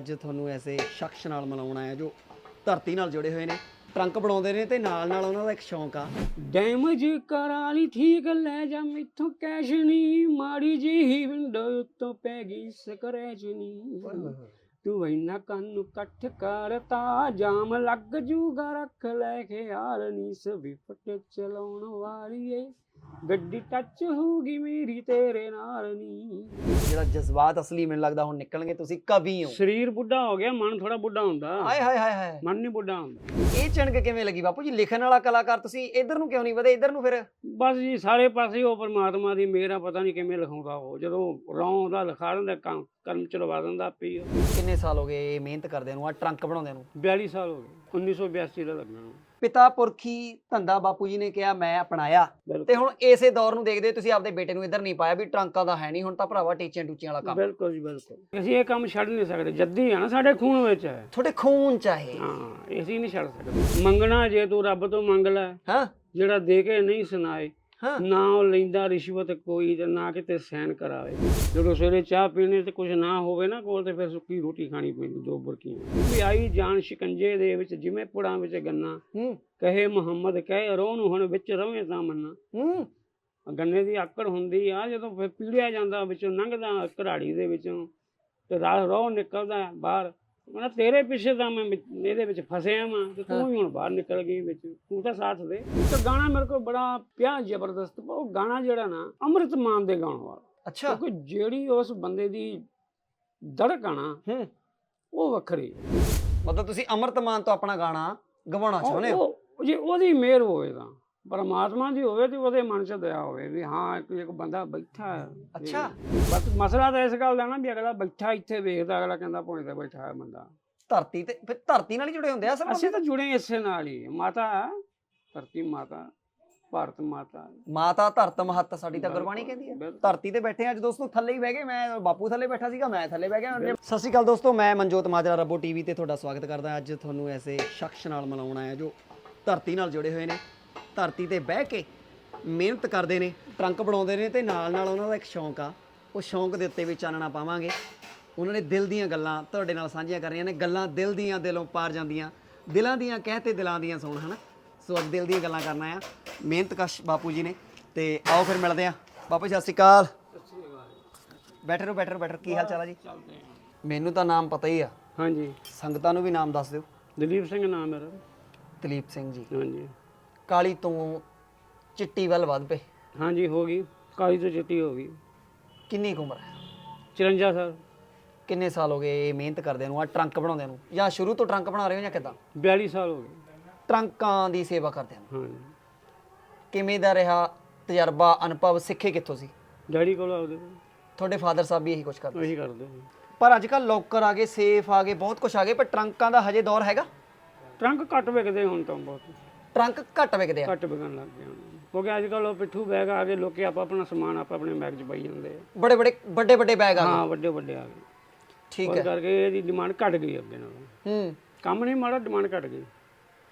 ਅੱਜ ਤੁਹਾਨੂੰ ਐਸੇ ਸ਼ਖਸ ਨਾਲ ਮਿਲਾਉਣਾ ਹੈ ਜੋ ਧਰਤੀ ਨਾਲ ਜੁੜੇ ਹੋਏ ਨੇ। ਟਰੰਕ ਬਣਾਉਂਦੇ ਨੇ ਤੇ ਨਾਲ ਨਾਲ ਉਹਨਾਂ ਦਾ ਇੱਕ ਸ਼ੌਂਕ ਆ। ਡੈਮੇਜ ਕਰਾ ਲਈ ਠੀਕ ਲੈ ਜਾ ਮੈਥੋਂ ਕੈਸ਼ ਨਹੀਂ ਮਾੜੀ ਜਿਹੀ ਵਿੰਡੋ ਉੱਤੋਂ ਪੈ ਗਈ ਸਕਰੈਚ ਨਹੀਂ। ਤੂੰ ਇੰਨਾ ਕੰਨ ਕੱਠ ਕਰਤਾ ਜਾਮ ਲੱਗ ਜੂਗਾ ਰੱਖ ਲੈ ਖਿਆਲ ਨਹੀਂ ਸਵਿਫਟ ਚਲਾਉਣ ਵਾਲੀਏ ਗੱਡੀ ਟੱਚ ਹੋਊਗੀ ਮੇਰੀ ਤੇਰੇ ਨਾਲ ਨਹੀਂ ਜਿਹੜਾ ਜਜ਼ਬਾਤ ਅਸਲੀ ਮੈਨੂੰ ਲੱਗਦਾ ਹੁਣ ਨਿਕਲਣਗੇ ਤੁਸੀਂ ਕਵੀ ਹੋ। ਸਰੀਰ ਬੁੱਢਾ ਹੋ ਗਿਆ ਮਨ ਥੋੜਾ ਬੁੱਢਾ ਹੁੰਦਾ। ਹਾਏ ਹਾਏ ਹਾਏ ਹਾਏ। ਮਨ ਨਹੀਂ ਬੁੱਢਾ ਹੁੰਦਾ। ਇਹ ਚਿਣਕ ਕਿਵੇਂ ਲੱਗੀ ਬਾਪੂ ਜੀ? ਲਿਖਣ ਵਾਲਾ ਕਲਾਕਾਰ ਤੁਸੀਂ ਇਧਰ ਨੂੰ ਕਿਉਂ ਨਹੀਂ ਵਧੇ? ਇਧਰ ਨੂੰ ਫਿਰ। ਬਸ ਜੀ ਸਾਰੇ ਪਾਸੇ ਉਹ ਪਰਮਾਤਮਾ ਦੀ ਮਿਹਰ ਆ ਪਤਾ ਨਹੀਂ ਕਿਵੇਂ ਲਿਖਾਉਂਦਾ ਉਹ। ਜਦੋਂ ਰੌਂ ਦਾ ਲਿਖਾ ਦਿੰਦਾ ਕੰਮ ਕਰਮ ਚਲਵਾ ਦਿੰਦਾ ਉਹ। ਕਿੰਨੇ ਸਾਲ ਹੋ ਗਏ ਇਹ ਮਿਹਨਤ ਕਰਦੇ ਨੂੰ ਆ ਟਰੰਕ ਬਣਾਉਂਦੇ ਨੂੰ? 42 ਸਾਲ ਹੋ ਗਏ 1982 ਦਾ ਲੱਗਣਾ। ਪਿਤਾ ਪੁਰਖੀ ਧੰਦਾ ਬਾਪੂ ਜੀ ਨੇ ਕਿਹਾ ਮੈਂ ਅਪਣਾਇਆ। ਤੇ ਹੁਣ ਇਸੇ ਦੌਰ ਨੂੰ ਦੇਖਦੇ ਹੋਏ ਤੁਸੀਂ ਆਪਦੇ ਬੇਟੇ ਨੂੰ ਇੱਧਰ ਨਹੀਂ ਪਾਇਆ ਵੀ ਟਰੰਕਾਂ ਦਾ ਹੈ ਨਹੀਂ ਹੁਣ ਤਾਂ ਭਰਾਵਾ ਟੀਚਿਆਂ ਟੂਚਿਆਂ ਵਾਲਾ ਕੰਮ। ਬਿਲਕੁਲ ਜੀ ਬਿਲਕੁਲ। ਅਸੀਂ ਇਹ ਕੰਮ ਛੱਡ ਨਹੀਂ ਸਕਦੇ ਜੱਦੀ ਆ ਨਾ ਸਾਡੇ ਖੂਨ ਵਿੱਚ। ਹੈ ਤੁਹਾਡੇ ਖੂਨ ਚਾਹੇ ਹਾਂ ਅਸੀਂ ਨਹੀਂ ਛੱਡ ਸਕਦੇ। ਮੰਗਣਾ ਜੇ ਤੂੰ ਰੱਬ ਤੋਂ ਮੰਗ ਲੈ ਹਾਂ। ਜਿਹੜਾ ਦੇ ਕੇ ਨਹੀਂ ਸੁਣਾਏ। ਹਾਂ। ਨਾ ਉਹ ਲੈਂਦਾ ਰਿਸ਼ਵਤ ਕੋਈ ਤੇ ਨਾ ਕਿਤੇ ਸਹਿਣ ਕਰਾਵੇ। ਜਦੋਂ ਸਵੇਰੇ ਚਾਹ ਪੀਣੇ ਤੇ ਕੁਝ ਨਾ ਹੋਵੇ ਨਾ ਕੋਲ ਤੇ ਫਿਰ ਸੁੱਕੀ ਰੋਟੀ ਖਾਣੀ ਪੈਂਦੀ ਦੋ ਬੁਰਕੀਆਂ। ਵੀ ਆਈ ਜਾਨ ਸ਼ਿਕੰਜੇ ਦੇ ਵਿੱਚ ਜਿਵੇਂ ਪੁੜਾਂ ਵਿੱਚ ਗੰਨਾ। ਕਹੇ ਮੁਹੰਮਦ ਕਹੇ ਰੋਹ ਨੂੰ ਹੁਣ ਵਿੱਚ ਰਵੇਂ ਤਾਂ ਮੰਨਾ। ਗੰਨੇ ਦੀ ਆਕੜ ਹੁੰਦੀ ਆ ਜਦੋਂ ਫਿਰ ਪੀੜਿਆ ਜਾਂਦਾ ਵਿੱਚੋਂ ਲੰਘਦਾ ਘਰਾੜੀ ਦੇ ਵਿੱਚੋਂ। ਤੇ ਰਾਹ ਰੋਹ ਨਿਕਲਦਾ ਬਾਹਰ। ਮੈਂ ਤੇਰੇ ਪਿੱਛੇ ਤਾਂ ਮੈਂ ਇਹਦੇ ਵਿੱਚ ਫਸਿਆ ਵਾਂ ਤੇ ਤੂੰ ਵੀ ਹੁਣ ਬਾਹਰ ਨਿਕਲ ਗਈ ਵਿੱਚ ਤੂੰ ਤਾਂ ਸਾਥ ਦੇ। ਤੇ ਗਾਣਾ ਮੇਰੇ ਕੋਲ ਬੜਾ ਪਿਆ ਜ਼ਬਰਦਸਤ ਉਹ ਗਾਣਾ ਜਿਹੜਾ ਨਾ ਅੰਮ੍ਰਿਤ ਮਾਨ ਦੇ ਗਾਉਣ ਵਾਲਾ। ਅੱਛਾ। ਕਿਉਂਕਿ ਜਿਹੜੀ ਉਸ ਬੰਦੇ ਦੀ ਧੜਕ ਆ ਨਾ ਹੂੰ। ਉਹ ਵੱਖਰੀ। ਮਤਲਬ ਤੁਸੀਂ ਅਮਰਤਮਾਨ ਤੋਂ ਆਪਣਾ ਗਾਣਾ ਗਵਾਉਣਾ ਚਾਹੁੰਦੇ ਹੋ? ਜੇ ਉਹਦੀ ਮਿਹਰ ਹੋਵੇ ਤਾਂ। ਪਰਮਾਤਮਾ ਦੀ ਹੋਵੇ ਤੇ ਉਹਦੇ ਮਨ 'ਚ ਦਇਆ ਹੋਵੇ ਵੀ ਹਾਂ ਇੱਕ ਇੱਕ ਬੰਦਾ ਬੈਠਾ ਹੈ। ਅੱਛਾ। ਬਸ ਮਸਲਾ ਤਾਂ ਇਸ ਗੱਲ ਦਾ ਨਾ ਵੀ ਅਗਲਾ ਬੈਠਾ ਇੱਥੇ ਵੇਖਦਾ ਅਗਲਾ ਕਹਿੰਦਾ ਪੁਣੇ ਤੇ ਬੈਠਾ ਹੈ ਬੰਦਾ। ਧਰਤੀ ਤੇ ਫਿਰ ਧਰਤੀ ਨਾਲ ਹੀ ਜੁੜੇ ਹੁੰਦੇ ਆ ਸਰ ਅਸੀਂ ਤਾਂ ਜੁੜੇ ਇਸੇ ਨਾਲ ਹੀ। ਮਾਤਾ ਧਰਤੀ ਮਾਤਾ ਭਾਰਤ ਮਾਤਾ। ਮਾਤਾ ਧਰਤ ਮਹੱਤ ਸਾਡੀ ਤਾਂ ਗੁਰਬਾਣੀ ਕਹਿੰਦੀ ਹੈ। ਧਰਤੀ ਤੇ ਬੈਠੇ ਆ ਅੱਜ ਦੋਸਤੋ ਥੱਲੇ ਹੀ ਬਹਿ ਗਏ ਮੈਂ ਬਾਪੂ ਥੱਲੇ ਬੈਠਾ ਸੀਗਾ ਮੈਂ ਥੱਲੇ ਬਹਿ ਗਿਆ। ਸਤਿ ਸ਼੍ਰੀ ਅਕਾਲ ਦੋਸਤੋ ਮੈਂ ਮਨਜੋਤ ਮਾਜਰਾ ਰੱਬੋ ਟੀਵੀ ਤੇ ਤੁਹਾਡਾ ਸਵਾਗਤ ਕਰਦਾ। ਅੱਜ ਤੁਹਾਨੂੰ ਐਸੇ ਸ਼ਖਸ ਨਾਲ ਮਿਲਾਉਣਾ ਹੈ ਜੋ ਧਰਤੀ ਨਾਲ ਜੁੜੇ ਹੋਏ ਨੇ। ਧਰਤੀ ਤੇ ਬਹਿ ਕੇ ਮਿਹਨਤ ਕਰਦੇ ਨੇ ਟਰੰਕ ਬਣਾਉਂਦੇ ਨੇ ਤੇ ਨਾਲ ਨਾਲ ਉਹਨਾਂ ਦਾ ਇੱਕ ਸ਼ੌਂਕ ਆ ਉਹ ਸ਼ੌਂਕ ਦੇ ਉੱਤੇ ਵੀ ਚਾਨਣਾ ਪਾਵਾਂਗੇ। ਉਹਨਾਂ ਨੇ ਦਿਲ ਦੀਆਂ ਗੱਲਾਂ ਤੁਹਾਡੇ ਨਾਲ ਸਾਂਝੀਆਂ ਕਰ ਰਹੀਆਂ ਨੇ ਗੱਲਾਂ ਦਿਲ ਦੀਆਂ ਦਿਲੋਂ ਪਾਰ ਜਾਂਦੀਆਂ ਦਿਲਾਂ ਦੀਆਂ ਕਹਿ ਤੇ ਦਿਲਾਂ ਦੀਆਂ ਸੁਣ ਹਨਾ? ਸੋ ਅੱਜ ਦਿਲ ਦੀਆਂ ਗੱਲਾਂ ਕਰਨਾ ਆ ਮਿਹਨਤਕਸ਼ ਬਾਪੂ ਜੀ ਨੇ ਤੇ ਆਓ ਫਿਰ ਮਿਲਦੇ ਆ। ਬਾਪੂ ਸਤਿ ਸ਼੍ਰੀ ਅਕਾਲ। ਬੈਠੇ ਰਹੋ ਬੈਠੇ ਰਹੋ ਬੈਠੇ ਰਹੋ। ਕੀ ਹਾਲ ਚਾਲ ਆ ਜੀ? ਮੈਨੂੰ ਤਾਂ ਨਾਮ ਪਤਾ ਹੀ ਆ। ਹਾਂਜੀ। ਸੰਗਤਾਂ ਨੂੰ ਵੀ ਨਾਮ ਦੱਸ ਦਿਓ। ਦਲੀਪ ਸਿੰਘ ਨਾਮ ਮੇਰਾ। ਦਲੀਪ ਸਿੰਘ ਜੀ। ਹਾਂਜੀ। ਕਾਲੀ ਤੋਂ ਚਿੱਟੀ ਵੱਲ ਵੱਧ ਪਏ। ਹਾਂਜੀ ਹੋ ਗਈ। ਕਾਲੀ ਤੋਂ ਚਿੱਟੀ ਹੋ ਗਈ। ਕਿੰਨੀ ਕੁ ਉਮਰ ਹੈ? 54 ਸਾਲ। ਕਿੰਨੇ ਸਾਲ ਹੋ ਗਏ ਇਹ ਮਿਹਨਤ ਕਰਦੇ ਨੂੰ ਆ ਟਰੰਕ ਬਣਾਉਂਦੇ ਨੂੰ? ਜਾਂ ਸ਼ੁਰੂ ਤੋਂ ਟਰੰਕ ਬਣਾ ਰਹੇ ਹੋ ਜਾਂ ਕਿਦਾਂ? 42 ਸਾਲ ਹੋ ਗਏ। ਟਰੰਕਾਂ ਦੀ ਸੇਵਾ ਕਰਦੇ ਨੂੰ। ਹਾਂਜੀ। ਕਿਵੇਂ ਦਾ ਰਿਹਾ ਤਜਰਬਾ ਅਨੁਭਵ ਸਿੱਖੇ ਕਿੱਥੋਂ ਸੀ? ਡੈਡੀ ਕੋਲ ਆਉਦੇ। ਤੁਹਾਡੇ ਫਾਦਰ ਸਾਹਿਬ ਵੀ ਇਹੀ ਕੁਝ ਕਰਦੇ ਉਹੀ ਕਰਦੇ। ਪਰ ਅੱਜ ਕੱਲ ਲੋਕਰ ਆ ਗਏ ਸੇਫ ਆ ਗਏ ਬਹੁਤ ਕੁਝ ਆ ਗਏ ਪਰ ਟਰੰਕਾਂ ਦਾ ਹਜੇ ਦੌਰ ਹੈਗਾ? ਟਰੰਕ ਘੱਟ ਵਿਕਦੇ ਹੁਣ ਤਾਂ ਬਹੁਤ। ਟਰੰਕ ਘੱਟ ਵਿਕਦੇ ਆ। ਘੱਟ ਵਿਕਣ ਲੱਗ ਗਏ ਹੁਣ। ਕਿਉਂਕਿ ਅੱਜ ਕੱਲ ਉਹ ਪਿੱਠੂ ਬੈਗ ਆ ਗਏ ਲੋਕੀ ਆਪ ਆਪਣਾ ਸਮਾਨ ਆਪ ਆਪਣੇ ਬੈਗ 'ਚ ਪਾਈ ਜਾਂਦੇ ਆ। ਬੜੇ ਬੜੇ ਵੱਡੇ ਵੱਡੇ ਬੈਗ ਆ ਹਾਂ ਵੱਡੇ ਵੱਡੇ ਆ ਗਏ। ਠੀਕ ਹੈ। ਕਰਕੇ ਇਹਦੀ ਡਿਮਾਂਡ ਘਟ ਗਈ ਅੱਗੇ ਨਾਲੋਂ। ਹੂੰ। ਕੰਮ ਨਹੀਂ ਮਾੜਾ ਡਿਮਾਂਡ ਘਟ ਗਈ।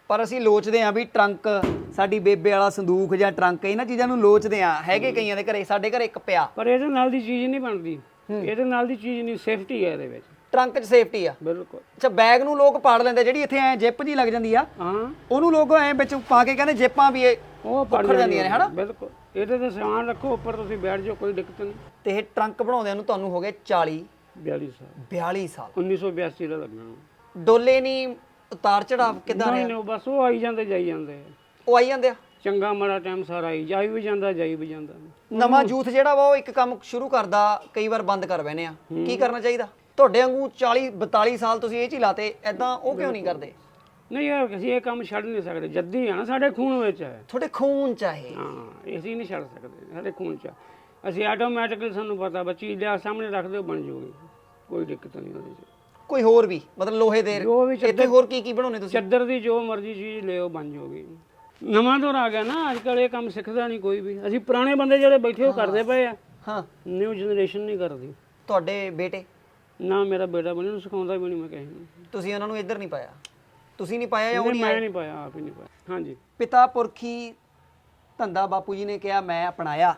ਪਰ ਅਸੀਂ ਲੋਚਦੇ ਆਂ ਵੀ ਟਰੰਕ ਸਾਡੀ ਬੇਬੇ ਵਾਲਾ ਸੰਦੂਕ ਜਾਂ ਟਰੰਕ ਇਹਨਾਂ ਚੀਜ਼ਾਂ ਨੂੰ ਲੋਚਦੇ ਆਂ ਹੈਗੇ ਕਈਆਂ ਦੇ ਘਰੇ ਸਾਡੇ ਘਰੇ ਇੱਕ ਪਿਆ। ਪਰ ਇਹਦੇ ਨਾਲ ਦੀ ਚੀਜ਼ ਨਹੀਂ ਬਣਦੀ। ਇਹਦੇ ਨਾਲ ਦੀ ਚੀਜ਼ ਨਹੀਂ ਸੇਫਟੀ ਹੈ ਇਹਦੇ ਵਿੱਚ। ਟਰੰਕ 'ਚ ਸੇਫਟੀ ਆ। ਬਿਲਕੁਲ। ਅੱਛਾ ਬੈਗ ਨੂੰ ਲੋਕ ਪਾੜ ਲੈਂਦੇ ਜਿਹੜੀ ਇੱਥੇ ਐ ਜਿੱਪ ਜੀ ਲੱਗ ਜਾਂਦੀ ਆ ਹਾਂ। ਉਹਨੂੰ ਲੋਕ ਐ ਵਿੱਚ ਪਾ ਕੇ ਕਹਿੰਦੇ ਜਿੱਪਾਂ ਵੀ ਇਹ ਉਹ ਪੜ ਉੱਖੜ ਜਾਂਦੀਆਂ ਨੇ, ਹਨਾ? ਬਿਲਕੁਲ। ਇਹਦੇ ਤੇ ਸਮਾਨ ਰੱਖੋ ਉੱਪਰ ਤੁਸੀਂ ਬੈਠ ਜਾਓ ਕੋਈ ਦਿੱਕਤ ਨਹੀਂ। ਤੇ ਇਹ ਟਰੰਕ ਬਣਾਉਂਦਿਆਂ ਨੂੰ ਤੁਹਾਨੂੰ ਹੋ ਗਏ 40 42 ਸਾਲ। 42 ਸਾਲ। 1982 ਦਾ ਲੱਗਣਾ। ਡੋਲੇ ਨਹੀਂ ਉਤਾਰ ਚੜਾਵ ਕਿਦਾਂ ਨਹੀਂ ਰਿਹਾ? ਨਹੀਂ ਬਸ ਉਹ ਆਈ ਜਾਂਦੇ ਜਾਈ ਜਾਂਦੇ। ਉਹ ਆਈ ਜਾਂਦੇ ਆ? ਚੰਗਾ ਮਾੜਾ ਟਾਈਮ ਸਾਰਾ ਆਈ ਜਾਈ ਵੀ ਜਾਂਦਾ ਜਾਈ ਵੀ ਜਾਂਦਾ। ਨਵਾਂ ਯੂਥ ਜਿਹੜਾ ਵਾ ਉਹ ਇੱਕ ਕੰਮ ਸ਼ੁਰੂ ਕਰਦਾ ਕਈ ਵਾਰ ਬੰਦ ਕਰ ਬੈਨੇ ਆ। ਕੀ ਕਰਨਾ ਚਾਹੀਦਾ? ਤੁਹਾਡੇ ਵਾਂਗੂ 40 42 ਸਾਲ ਤੁਸੀਂ ਇਹ ਚ ਹੀ ਲਾਤੇ ਐਦਾਂ ਉਹ ਕਿਉਂ ਨਹੀਂ ਕਰਦੇ? ਨਹੀਂ ਯਾਰ ਅਸੀਂ ਇਹ ਕੰਮ ਛੱਡ ਨਹੀਂ ਸਕਦੇ। ਜੱਦੀ ਆ ਨਾ ਸਾਡੇ ਖੂਨ ਵਿੱਚ। ਹੈ ਤੁਹਾਡੇ ਖੂਨ ਚਾਹੇ ਹਾਂ ਇਹ ਅਸੀਂ ਨਹੀਂ ਛੱਡ ਸਕਦੇ ਸਾਡੇ ਖੂਨ ਚ ਆ। ਅਸੀਂ ਆਟੋਮੈਟਿਕਲੀ ਸਾਨੂੰ ਪਤਾ ਬੱਚੀ ਲਿਆ ਸਾਹਮਣੇ ਰੱਖ ਦਿਓ ਬਣ ਜੂਗੀ। ਕੋਈ ਦਿੱਕਤ ਨਹੀਂ ਉਹਦੇ ਚ। ਕੋਈ ਹੋਰ ਵੀ ਮਤਲਬ ਲੋਹੇ ਦੇ ਜੋ ਵੀ ਇੱਥੇ ਹੋਰ ਕੀ ਕੀ ਬਣਾਉਣੇ ਤੁਸੀਂ? ਚੱਦਰ ਦੀ ਜੋ ਮਰਜ਼ੀ ਚੀਜ਼ ਲਿਓ ਬਣ ਜੂਗੀ। ਨਵਾਂ ਦੌਰ ਆ ਗਿਆ ਨਾ ਅੱਜ ਕੱਲ ਇਹ ਕੰਮ ਸਿੱਖਦਾ ਨਹੀਂ ਕੋਈ ਵੀ। ਅਸੀਂ ਪੁਰਾਣੇ ਬੰਦੇ ਜਿਹੜੇ ਬੈਠੇ ਉਹ ਕਰਦੇ ਪਏ ਆ। ਹਾਂ। ਨਿਊ ਜਨਰੇਸ਼ਨ ਨਹੀਂ ਕਰਦੀ। ਤੁਹਾਡੇ ਬੇਟੇ? ਨਾ ਮੇਰਾ ਬੇਟਾ ਬਣੀ ਨੂੰ ਸਿਖਾਉਂਦਾ ਵੀ ਨਹੀਂ ਮੈਂ ਕਿਸੇ ਨੂੰ? ਤੁਸੀਂ ਉਹਨਾਂ ਨੂੰ ਇੱਧਰ ਨਹੀਂ ਪਾਇਆ? ਤੁਸੀਂ ਨਹੀਂ ਪਾਇਆ ਜਾਂ ਉਹ ਨਹੀਂ, ਮੈਂ ਆਏ? ਨਹੀਂ ਪਾਇਆ ਆਪ ਹੀ ਨਹੀਂ ਪਾਇਆ। ਹਾਂਜੀ। ਪਿਤਾ ਪੁਰਖੀ ਧੰਦਾ ਬਾਪੂ ਜੀ ਨੇ ਕਿਹਾ ਮੈਂ ਅਪਣਾਇਆ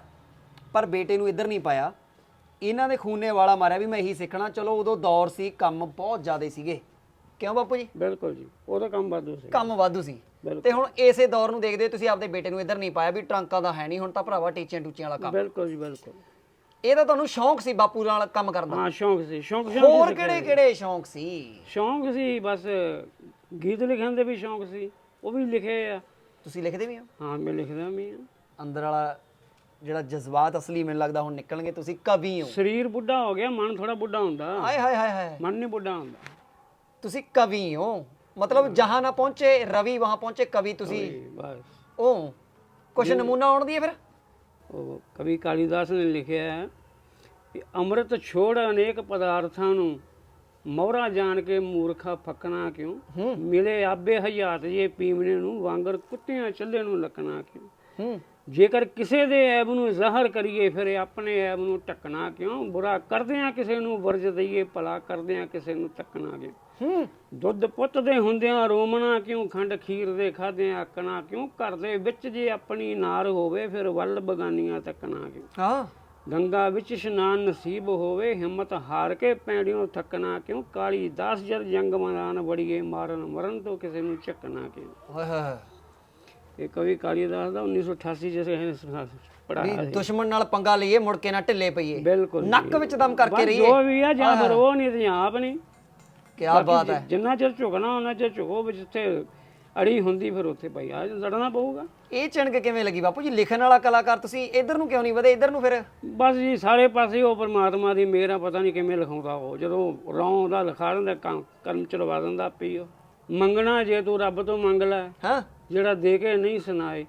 ਪਰ ਬੇਟੇ ਨੂੰ ਇੱਧਰ ਨਹੀਂ ਪਾਇਆ। ਇਹਨਾਂ ਦੇ ਖੂਨੇ ਵਾਲਾ ਮਾਰਿਆ ਵੀ ਮੈਂ ਇਹੀ ਸਿੱਖਣਾ। ਚਲੋ ਉਦੋਂ ਦੌਰ ਸੀ ਕੰਮ ਬਹੁਤ ਜ਼ਿਆਦੇ ਸੀਗੇ। ਕਿਉਂ ਬਾਪੂ ਜੀ? ਬਿਲਕੁਲ ਜੀ। ਉਹਦਾ ਕੰਮ ਵਾਧੂ ਸੀ। ਕੰਮ ਵਾਧੂ ਸੀ। ਬਿਲਕੁਲ। ਤੇ ਹੁਣ ਇਸੇ ਦੌਰ ਨੂੰ ਦੇਖਦੇ ਹੋਏ ਤੁਸੀਂ ਆਪਦੇ ਬੇਟੇ ਨੂੰ ਇੱਧਰ ਨਹੀਂ ਪਾਇਆ ਵੀ ਟਰੰਕਾਂ ਦਾ ਹੈ ਨਹੀਂ ਹੁਣ ਤਾਂ ਭਰਾਵਾ ਟੀਚਿਆਂ ਟੂਚਿਆਂ ਵਾਲਾ ਕੰਮ। ਬਿਲਕੁਲ ਜੀ ਬਿਲਕੁਲ। ਇਹ ਤਾਂ ਤੁਹਾਨੂੰ ਸ਼ੌਂਕ ਸੀ ਬਾਪੂ ਨਾਲ ਕੰਮ ਕਰਨ ਦਾ। ਹਾਂ ਸ਼ੌਂਕ ਸੀ ਸ਼ੌਂਕ ਸ਼ੌਂਕ ਹੋਰ ਸੀ ਕਿਹੜੇ ਕਿਹੜੇ ਸ਼ੌਂਕ ਸੀ? ਸ਼ੌਂਕ ਸੀ ਬਸ ਗੀਤ ਲਿਖਣ ਦੇ ਵੀ ਸ਼ੌਂਕ ਸੀ ਉਹ ਵੀ ਲਿਖੇ ਆ। ਤੁਸੀਂ ਲਿਖਦੇ ਵੀ ਹੋ? ਹਾਂ ਮੈਂ ਲਿਖਦਾ ਵੀ ਆ ਅੰਦਰ ਵਾਲਾ ਜਿਹੜਾ ਜਜ਼ਬਾਤ ਅਸਲੀ ਮੈਨੂੰ ਲੱਗਦਾ ਹੁਣ ਨਿਕਲਣਗੇ ਤੁਸੀਂ ਕਵੀ ਹੋ। ਸਰੀਰ ਬੁੱਢਾ ਹੋ ਗਿਆ ਮਨ ਥੋੜਾ ਬੁੱਢਾ ਹੁੰਦਾ। ਹਾਏ ਹਾਏ ਹਾਏ ਹਾਏ। ਮਨ ਨਹੀਂ ਬੁੱਢਾ ਹੁੰਦਾ। ਤੁਸੀਂ ਕਵੀ ਹੋ ਮਤਲਬ ਜਹਾਂ ਨਾ ਪਹੁੰਚੇ ਰਵੀ ਵਹਾਂ ਪਹੁੰਚੇ ਕਵੀ ਤੁਸੀਂ ਬਸ। ਉਹ ਕੁਛ ਨਮੂਨਾ ਆਉਣ ਦੀ ਹੈ ਫਿਰ? ਉਹ ਕਵੀ ਕਾਲੀਦਾਸ ਨੇ ਲਿਖਿਆ ਹੈ ਕਿ ਅੰਮ੍ਰਿਤ ਛੋੜ ਅਨੇਕ ਪਦਾਰਥਾਂ ਨੂੰ ਮੋਹਰਾ ਜਾਣ ਕੇ ਮੂਰਖਾ ਫੱਕਣਾ ਕਿਉਂ? ਮਿਲੇ ਆਬੇ ਹਯਾਤ ਜੇ ਪੀਵਣੇ ਨੂੰ ਵਾਂਗਰ ਕੁੱਤਿਆਂ ਚੱਲੇ ਨੂੰ ਲੱਕਣਾ ਕਿਉਂ? ਜੇਕਰ ਕਿਸੇ ਦੇ ਐਬ ਨੂੰ ਜ਼ਾਹਰ ਕਰੀਏ ਫਿਰ ਆਪਣੇ ਐਬ ਨੂੰ ਟੱਕਣਾ ਕਿਉਂ? ਬੁਰਾ ਕਰਦਿਆਂ ਕਿਸੇ ਨੂੰ ਵਰਜ ਦਈਏ ਭਲਾ ਕਰਦਿਆਂ ਕਿਸੇ ਨੂੰ ਤੱਕਣਾ ਕਿਉਂ? ਹੂੰ ਦੁੱਧ ਪੁੱਤ ਦੇ ਹੁੰਦਿਆਂ ਰੋਮਣਾ ਕਿਉਂ ਖੰਡ ਖੀਰ ਦੇ ਖਾਦਿਆਂ ਆਕਣਾ ਕਿਉਂ ਘਰ ਦੇ ਵਿੱਚ ਜੇ ਆਪਣੀ ਨਾਰ ਹੋਵੇ ਫਿਰ ਵੱਲ ਬਗਾਨੀਆਂ ਤੱਕਣਾ ਕਿਉਂ? ਹਾਂ ਗੰਗਾ ਵਿੱਚ ਇਸ਼ਨਾਨ ਨਸੀਬ ਹੋਵੇ ਹਿੰਮਤ ਹਾਰ ਕੇ ਪੈੜਿਓਂ ਥੱਕਣਾ ਕਿਉਂ? ਕਾਲੀ ਦਾਸ ਜਰ ਜੰਗ ਮੈਦਾਨ ਵੜੀਏ ਮਾਰਨ ਮਰਨ ਤੋਂ ਕਿਸੇ ਨੂੰ ਚੱਕਣਾ ਕਿਉਂ? ਹਾਏ ਹਾਏ ਇਹ ਕਵੀ ਕਾਲੀਦਾਸ ਦਾ 1988 ਜਿਹੜੇ ਪੜਾਇਆ ਵੀ ਦੁਸ਼ਮਣ ਨਾਲ ਪੰਗਾ ਲਈਏ ਮੁੜ ਕੇ ਨਾ ਢਿੱਲੇ ਪਈਏ। ਬਿਲਕੁਲ। ਨੱਕ ਵਿੱਚ ਦਮ ਕਰਕੇ ਰਹੀਏ। ਜੋ ਵੀ ਆ ਜਾਂ ਫਿਰ ਉਹ ਨਹੀਂ ਤੇ ਆਪ ਨਹੀਂ। ਕੀ ਬਾਤ ਹੈ। ਜਿੰਨਾ ਚਿਰ ਝੁਕਣਾ ਉਹਨਾਂ ਚਿਰ ਝੁਕੋ ਵੀ ਜਿੱਥੇ ਅੜੀ ਹੁੰਦੀ ਫਿਰ ਉੱਥੇ ਭਾਈ ਆ ਲੜਨਾ ਪਊਗਾ। ਇਹ ਚਿਣਕ ਕਿਵੇਂ ਲੱਗੀ ਬਾਪੂ ਜੀ? ਲਿਖਣ ਵਾਲਾ ਕਲਾਕਾਰ ਤੁਸੀਂ ਇੱਧਰ ਨੂੰ ਕਿਉਂ ਨਹੀਂ ਵਧੇ? ਇੱਧਰ ਨੂੰ ਫਿਰ। ਬਸ ਜੀ ਸਾਰੇ ਪਾਸੇ ਉਹ ਪਰਮਾਤਮਾ ਦੀ ਮਿਹਰ ਆ ਪਤਾ ਨਹੀਂ ਕਿਵੇਂ ਲਿਖਾਉਂਦਾ ਉਹ। ਜਦੋਂ ਰੌਂ ਦਾ ਲਿਖਾ ਦਿੰਦਾ ਕੰਮ ਕਰਮ ਚਲਵਾ ਦਿੰਦਾ ਆਪੀ ਉਹ। ਮੰਗਣਾ ਜੇ ਤੂੰ ਰੱਬ ਤੋਂ ਮੰਗ ਲੈ ਹਾਂ। ਜਿਹੜਾ ਦੇ ਕੇ ਨਹੀਂ ਸੁਣਾਏ।